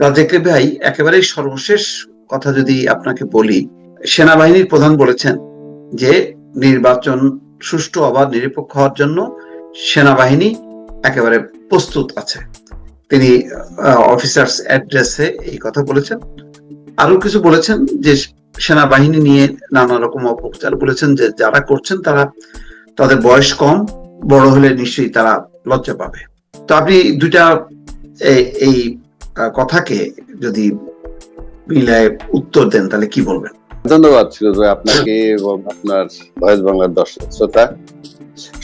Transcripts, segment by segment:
রাজেকে ভাই, একেবারেই সর্বশেষ কথা যদি আপনাকে বলি, সেনাবাহিনীর প্রধান বলেছেন যে, নির্বাচন সুষ্ঠু অবাধ, নিরপেক্ষ হওয়ার জন্য সেনাবাহিনী একেবারে প্রস্তুত আছে। তিনি অফিসার্স অ্যাড্রেসে এই কথা বলেছেন। আরও কিছু বলেছেন যে, সেনাবাহিনী নিয়ে নানা রকম অপপ্রচার বলেছেন যে, যারা করছেন তারা, তাদের বয়স কম, বড় হলে নিশ্চয়ই তারা লজ্জা পাবে। তো আপনি দুইটা এই- কথাকে যদি মিলায় উত্তর দেন, তাহলে কি বলবেন? ধন্যবাদ ছিল আপনাকে এবং আপনার ভয়েস বাংলার দর্শক শ্রোতা।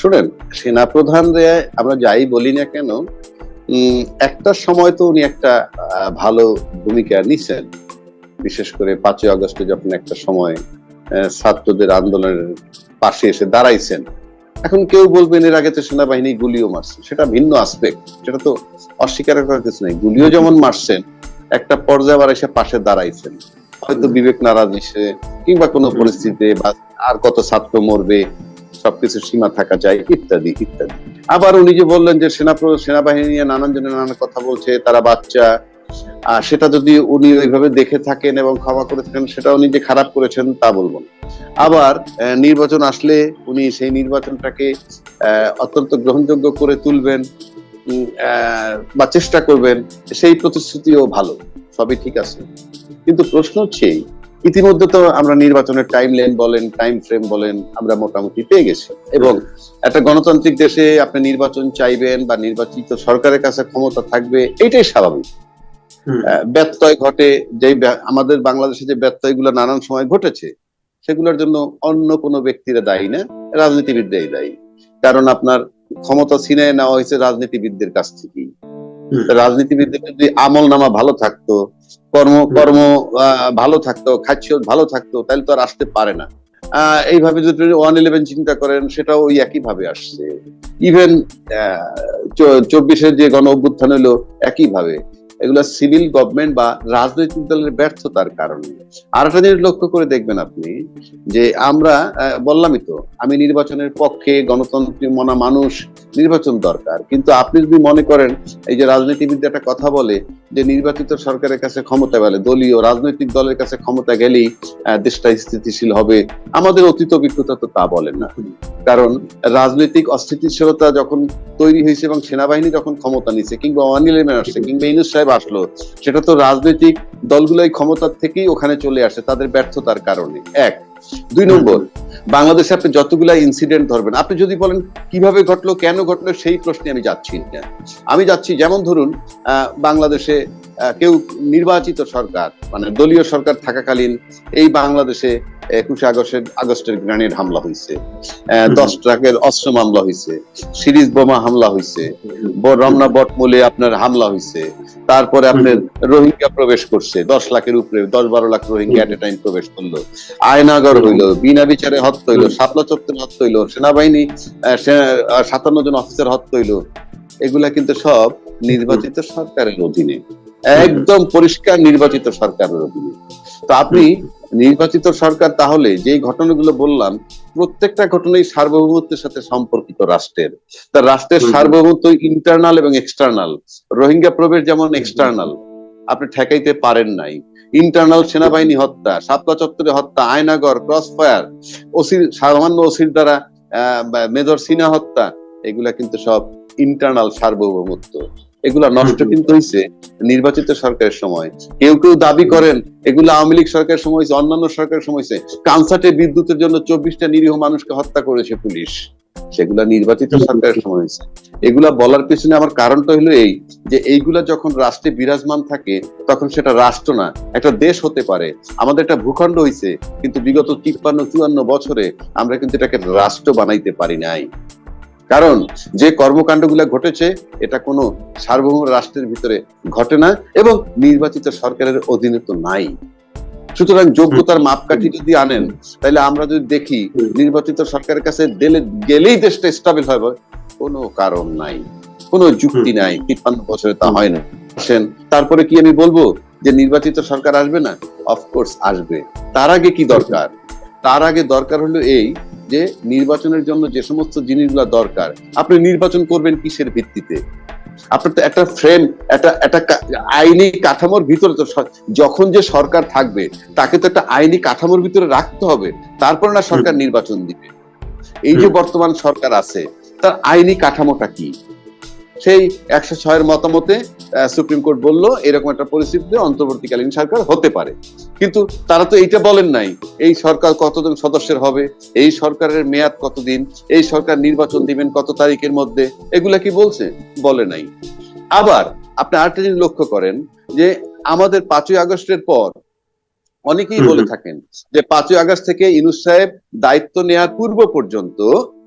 শুনেন, সেনাপ্রধান রে আমরা যাই বলি না কেন একটা সময় তো উনি একটা ভালো ভূমিকা নিছেন। বিশেষ করে পাঁচই আগস্টে যখন একটা সময় ছাত্রদের আন্দোলনের পাশে এসে দাঁড়াইছেন। এখন কেউ বলবেন এর আগে তো সেনাবাহিনী গুলিও মারছে। সেটা ভিন্ন আসপেক্ট সেটা তো অস্বীকার করার কিছু নেই। গুলিও যেমন মারছেন একটা পর্যায়ে আবার এসে পাশে দাঁড়াইছেন। হয়তো বিবেক নারাজ এসে কিংবা কোনো পরিস্থিতিতে বা আর কত ছাত্র মরবে সবকিছু সীমা থাকা যায় ইত্যাদি ইত্যাদি। আবার উনি যে বললেন যে সেনা সেনাবাহিনী নিয়ে নানান জনের নানান কথা বলছে তারা বাচ্চা আর সেটা যদি উনি ওইভাবে দেখে থাকেন এবং ক্ষমা করে থাকেন সেটা উনি যে খারাপ করেছেন, তা বলব আবার নির্বাচন আসলে উনি সেই নির্বাচনটাকে অত্যন্ত গ্রহণযোগ্য করে তুলবেন বা চেষ্টা করবেন, সেই প্রতিশ্রুতিও ভালো, সবই ঠিক আছে। কিন্তু প্রশ্ন হচ্ছে, ইতিমধ্যে তো আমরা নির্বাচনের টাইম লাইন বলেন টাইম ফ্রেম বলেন, আমরা মোটামুটি পেয়ে গেছি। এবং একটা গণতান্ত্রিক দেশে আপনি নির্বাচন চাইবেন বা নির্বাচিত সরকারের কাছে ক্ষমতা থাকবে, এটাই স্বাভাবিক। ব্যত্যয় ঘটে যে আমাদের বাংলাদেশে যে ব্যত্যয়গুলো নানান সময় ঘটেছে সেগুলোর জন্য অন্য কোনো ব্যক্তিরা দায়ী না রাজনীতিবিদরাই দায়ী। কারণ আপনার ক্ষমতা ছিনে নেওয়া হয়েছে রাজনীতিবিদদের কাছ থেকেই। রাজনীতিবিদদের যদি আমল নামা ভালো থাকতো কর্ম কর্ম ভালো থাকতো খাদ্য ভালো থাকতো তাহলে তো আর আসতে পারে না। আহ, এইভাবে যদি ওয়ান ইলেভেন চিন্তা করেন সেটাও ওই একই ভাবে আসছে ইভেন চব্বিশের যে গণ অভ্যুত্থান হলো একই ভাবে এগুলো সিভিল গভর্নমেন্ট বা রাজনৈতিক দলের ব্যর্থতার কারণে। আর একটা জিনিস লক্ষ্য করে দেখবেন আপনি, যে আমরা বললামই তো, আমি নির্বাচনের পক্ষে গণতন্ত্রী মনা মানুষ, নির্বাচন দরকার। কিন্তু আপনি যদি মনে করেন, এই যে রাজনীতিবিদ একটা কথা বলে, যে নির্বাচিত সরকারের কাছে ক্ষমতা গেলে, দলীয় রাজনৈতিক দলের কাছে ক্ষমতা গেলেই দেশটা স্থিতিশীল হবে। আমাদের অতীত অভিজ্ঞতা তো তা বলেন না। কারণ রাজনৈতিক অস্থিতিশীলতা যখন তৈরি হয়েছে এবং সেনাবাহিনী যখন ক্ষমতা নিচ্ছে কিংবা অনিল আসছে, কিংবা ইনুস আসলো। সেটা তো রাজনৈতিক দলগুলোই ক্ষমতার থেকেই ওখানে চলে আসে, তাদের ব্যর্থতার কারণে। এক। দুই নম্বর, বাংলাদেশে আপনি যতগুলা ইনসিডেন্ট ধরবেন, আপনি যদি বলেন কীভাবে ঘটলো, কেন ঘটলো, সেই প্রশ্নে আমি যাচ্ছি না। আমি যাচ্ছি যেমন ধরুন বাংলাদেশে কেউ নির্বাচিত সরকার মানে দলীয় সরকার থাকাকালীন এই বাংলাদেশে একুশে আগস্টের আগস্টের গ্রেনেড হামলা হয়েছে। দশ ট্রাকের অস্ত্র মামলা হয়েছে। সিরিজ বোমা হামলা হয়েছে। রমনা বটমূলে আপনার হামলা হয়েছে। তারপরে আপনার রোহিঙ্গা প্রবেশ করছে। দশ লাখের উপরে দশ বারো lakh Rohingya at a time প্রবেশ করল। আয়নাগর হইল বিনা বিচারে হত্যা হইল শাপলা চত্বরে হত্যা হইল সেনাবাহিনী সাতান্ন জন অফিসার হত্যা হইল। এগুলা কিন্তু সব নির্বাচিত সরকারের অধীনে। একদম পরিষ্কার নির্বাচিত সরকারের অধীনে। তো আপনি নির্বাচিত সরকার তাহলে যে ঘটনাগুলো বললাম প্রত্যেকটা ঘটনাই সার্বভৌমত্বের সাথে সম্পর্কিত রাষ্ট্রের। তা রাষ্ট্রের সার্বভৌমত্ব ইন্টারনাল এবং এক্সটার্নাল রোহিঙ্গা প্রবেশ যেমন এক্সটার্নাল আপনি ঠেকাইতে পারেন নাই। ইন্টারনাল সেনাবাহিনী হত্যা সাপলা চত্বরে হত্যা আয়নাগর ক্রস ফায়ার ওসির সামান্য ওসির দ্বারা আহ, মেজর সিনা হত্যা এগুলা কিন্তু সব ইন্টারনাল সার্বভৌমত্ব। এগুলা নষ্ট কিন্তু হয়েছে নির্বাচিত সরকারের সময়। কেউ কেউ দাবি করেন এগুলো আওয়ামী লীগ সরকারের সময় হয়েছে অন্যান্য সরকারের সময় হয়েছে কানসার্টে বিদ্যুতের জন্য চব্বিশটা নিরীহ মানুষকে হত্যা করেছে পুলিশ। সেগুলা নির্বাচিত সরকারের সময় হয়েছে এগুলা বলার পিছনে আমার কারণটা হলো এই যে এইগুলা যখন রাষ্ট্রে বিরাজমান থাকে তখন সেটা রাষ্ট্র না একটা দেশ হতে পারে। আমাদের একটা ভূখণ্ড হয়েছে কিন্তু বিগত তিপ্পান্ন চুয়ান্ন বছরে আমরা কিন্তু এটাকে রাষ্ট্র বানাইতে পারি নাই। কারণ যে কর্মকাণ্ডগুলো ঘটেছে এটা কোনো সার্বভৌম রাষ্ট্রের ভিতরে ঘটে না এবং নির্বাচিত সরকারের অধীনে তো নাই। সুতরাং যোগ্যতার মাপকাঠি যদি আনেন তাহলে আমরা যদি দেখি নির্বাচিত সরকারের কাছে গেলেই দেশটা স্টাবিল হবে কোনো কারণ নাই। কোনো যুক্তি নাই তিপ্পান্ন বছরে তা হয় না। আসেন তারপরে কি আমি বলব যে নির্বাচিত সরকার আসবে না? অফকোর্স আসবে। তার আগে কি দরকার? তার আগে দরকার হলো এই যে নির্বাচনের জন্য যে সমস্ত জিনিসগুলো দরকার আপনি নির্বাচন করবেন কিসের ভিত্তিতে? আপনার তো একটা ফ্রেম একটা একটা আইনি কাঠামোর ভিতরে তো যখন যে সরকার থাকবে তাকে তো একটা আইনি কাঠামোর ভিতরে রাখতে হবে। তারপর না সরকার নির্বাচন দিবে। এই যে বর্তমান সরকার আছে তার আইনি কাঠামোটা কি? সেই একশো ছয়ের মতামতে সুপ্রিম কোর্ট বলল এরকম একটা পরিস্থিতিতে অন্তর্বর্তীকালীন সরকার হতে পারে। কিন্তু তারা তো এইটা বলেন নাই এই সরকার কতজন সদস্যের হবে এই সরকারের মেয়াদ কতদিন এই সরকার নির্বাচন দিবেন কত তারিখের মধ্যে এগুলা কি বলছে? বলে নাই। আবার আপনি আরেকটা জিনিস লক্ষ্য করেন যে আমাদের পাঁচই আগস্টের পর অনেকেই বলে থাকেন যে পাঁচই আগস্ট থেকে ইনুস সাহেব দায়িত্ব নেওয়ার পূর্ব পর্যন্ত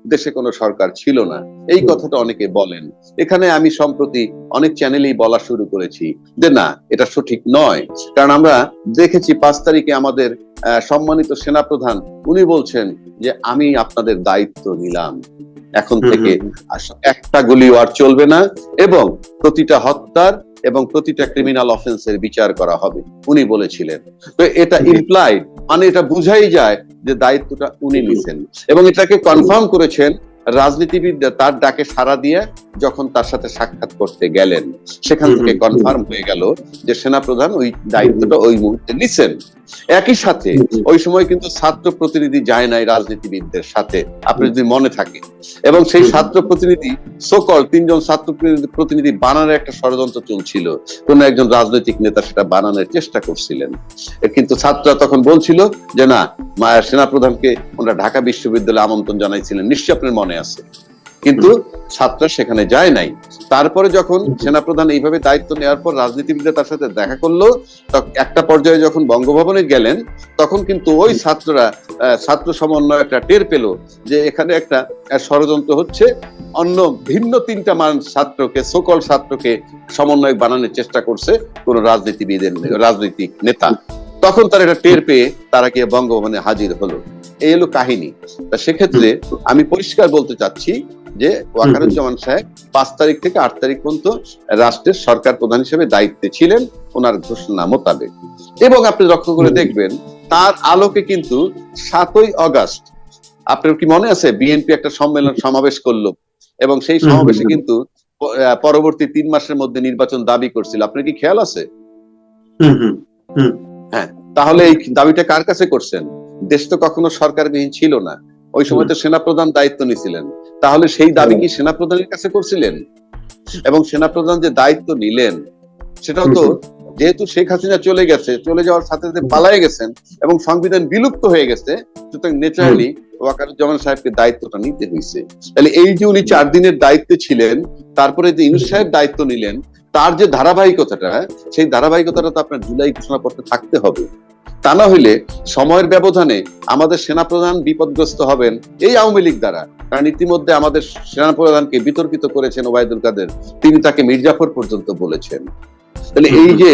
দেশে কোনো সরকার ছিল না। এই কথাটা অনেকে বলেন। এখানে আমি সম্প্রতি অনেক চ্যানেলেই বলা শুরু করেছি যে না এটা সঠিক নয়। কারণ আমরা দেখেছি পাঁচ তারিখে আমাদের সম্মানিত সেনাপ্রধান উনি বলছেন যে আমি আপনাদের দায়িত্ব নিলাম। এখন থেকে একটা গুলিও আর চলবে না এবং প্রতিটা হত্যার এবং প্রতিটা ক্রিমিনাল অফেন্সের বিচার করা হবে। উনি বলেছিলেন। তো এটা। ইমপ্লাইড মানে এটা বুঝাই যায় যে দায়িত্বটা উনি নিছেন। এবং এটাকে কনফার্ম করেছেন রাজনীতিবিদ তার ডাকে সাড়া দিয়ে যখন তার সাথে সাক্ষাৎ করতে গেলেন সেখান থেকে কনফার্ম হয়ে গেল যে সেনাপ্রধান ওই দায়িত্বটা ওই মুহূর্তে নিছেন। একই সাথে ওই সময় কিন্তু ছাত্র প্রতিনিধি যায় নাই রাজনীতিবিদদের সাথে আপনি যদি মনে থাকে এবং সেই ছাত্র প্রতিনিধি সকল তিনজন ছাত্র প্রতিনিধি- বানানোর একটা ষড়যন্ত্র চলছিল। কোন একজন রাজনৈতিক নেতা সেটা বানানোর চেষ্টা করছিলেন। কিন্তু ছাত্ররা তখন বলছিল যে না মায়ের সেনাপ্রধানকে ওনারা ঢাকা বিশ্ববিদ্যালয়ে আমন্ত্রণ জানাইছিলেন। নিশ্চয়ই আপনার মনে আছে। কিন্তু ছাত্ররা সেখানে যায় নাই। তারপরে যখন। সেনাপ্রধান এইভাবে দায়িত্ব নেওয়ার পর রাজনীতিবিদরা তার সাথে দেখা করল একটা পর্যায়ে যখন বঙ্গভবনে গেলেন তখন কিন্তু ওই ছাত্ররা ছাত্র সমন্বয় একটা টের পেল যে এখানে একটা ষড়যন্ত্র হচ্ছে। অন্য ভিন্ন তিনটা মান ছাত্রকে সকল ছাত্রকে সমন্বয় বানানোর চেষ্টা করছে কোন রাজনীতিবিদের রাজনৈতিক নেতা। তখন তারা এটা টের পেয়ে তারা গিয়ে বঙ্গভবনে হাজির হলো। এই হলো কাহিনী। তা সেক্ষেত্রে আমি পরিষ্কার বলতে চাচ্ছি যে ওয়াকারুজ্জামান সাহেব পাঁচ তারিখ থেকে আট তারিখ পর্যন্ত রাষ্ট্রের সরকার প্রধান হিসেবে দায়িত্বে ছিলেন ওনার ঘোষণা মোতাবেক। এবং আপনি লক্ষ্য করে দেখবেন তার আলোকে কিন্তু সাতই অগাস্ট আপনার কি মনে আছে? বিএনপি একটা সম্মেলন সমাবেশ করল এবং সেই সমাবেশে কিন্তু পরবর্তী তিন মাসের মধ্যে নির্বাচন দাবি করছিল। আপনার কি খেয়াল আছে? হুম, হুম, তাহলে এই দাবিটা কার কাছে করছেন? দেশ তো কখনো সরকারবিহীন ছিল না। ওই সময় তো সেনাপ্রধান দায়িত্ব নিছিলেন। তাহলে সেই দাবি কি সেনাপ্রধানের কাছে করছিলেন? এবং সেনাপ্রধান যে দায়িত্ব নিলেন সেটাও তো যেহেতু শেখ হাসিনা চলে গেছে চলে যাওয়ার সাথে সাথে পালায়ে গেছেন এবং সংবিধান বিলুপ্ত হয়ে গেছে সুতরাং ন্যাচারালি ওয়াকারুজ্জামান সাহেবকে দায়িত্বটা নিতে হয়েছে। তাহলে এই যে উনি চার দিনের দায়িত্বে ছিলেন তারপরে যে ইউনুস সাহেব দায়িত্ব নিলেন তার যে ধারাবাহিকতাটা সেই ধারাবাহিকতাটা তো আপনার জুলাই ঘোষণাপত্রে থাকতে হবে। তা না হইলে সময়ের ব্যবধানে আমাদের সেনাপ্রধান বিপদগ্রস্ত হবেন এই আওয়ামী লীগ দ্বারা কারণ ইতিমধ্যে আমাদের সেনাপ্রধানকে বিতর্কিত করেছেন ওবায়দুল কাদের তিনি তাকে মির্জাফর পর্যন্ত বলেছেন তাহলে এই যে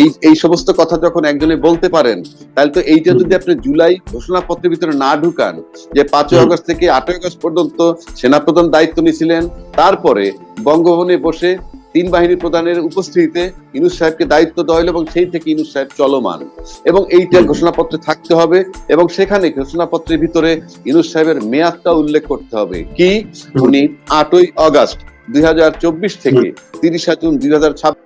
এই এই সমস্ত কথা যখন একজনে বলতে পারেন, তাহলে তো এইটা যদি আপনি জুলাই ঘোষণাপত্রের ভিতরে না ঢুকান, যে পাঁচই। আগস্ট থেকে আটই আগস্ট পর্যন্ত সেনাপ্রধান দায়িত্ব নিয়েছিলেন, তারপরে বঙ্গভবনে বসে তিন বাহিনী প্রধানের উপস্থিতিতে ইনুস সাহেবকে দায়িত্ব দেওয়া হলো এবং সেই থেকে ইনুস সাহেব চলমান। এবং এইটা। ঘোষণাপত্রে থাকতে হবে এবং সেখানে ঘোষণাপত্রের ভিতরে ইনুস সাহেবের মেয়াদটা উল্লেখ করতে হবে। কি? উনি আটই আগস্ট দুই হাজার চব্বিশ থেকে তিরিশা জুন দুই হাজার ছাব্বিশ